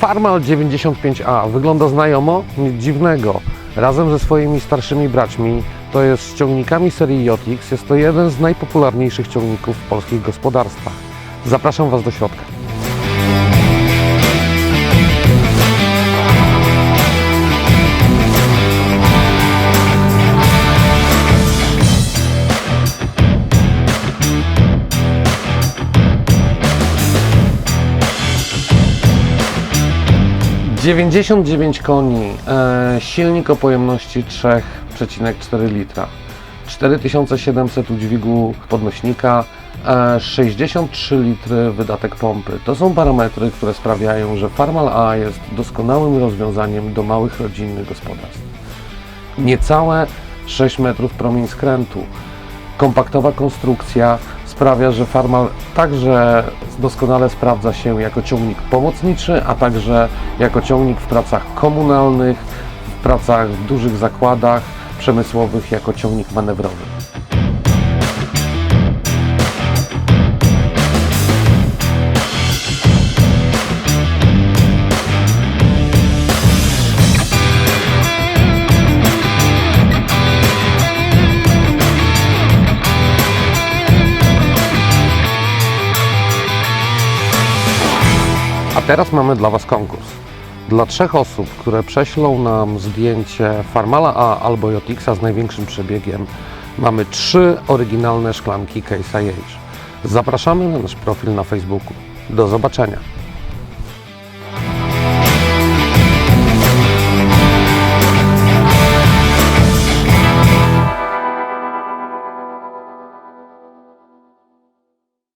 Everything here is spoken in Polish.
Farmal 95A wygląda znajomo? Nic dziwnego. Razem ze swoimi starszymi braćmi, to jest z ciągnikami serii Jotix, jest to jeden z najpopularniejszych ciągników w polskich gospodarstwach. Zapraszam Was do środka. ...99 koni, e, silnik o pojemności 3,4 litra, 4700 udźwigu podnośnika, e, 63 litry wydatek pompy. To są parametry, które sprawiają, że Farmal A jest doskonałym rozwiązaniem do małych rodzinnych gospodarstw. Niecałe 6 metrów promień skrętu. Kompaktowa konstrukcja sprawia, że Farmal także doskonale sprawdza się jako ciągnik pomocniczy, a także jako ciągnik w pracach komunalnych, w pracach w dużych zakładach przemysłowych, jako ciągnik manewrowy. A teraz mamy dla Was konkurs. Dla trzech osób, które prześlą nam zdjęcie Farmala A albo Jotixa z największym przebiegiem, mamy trzy oryginalne szklanki Case IH. Zapraszamy na nasz profil na Facebooku. Do zobaczenia.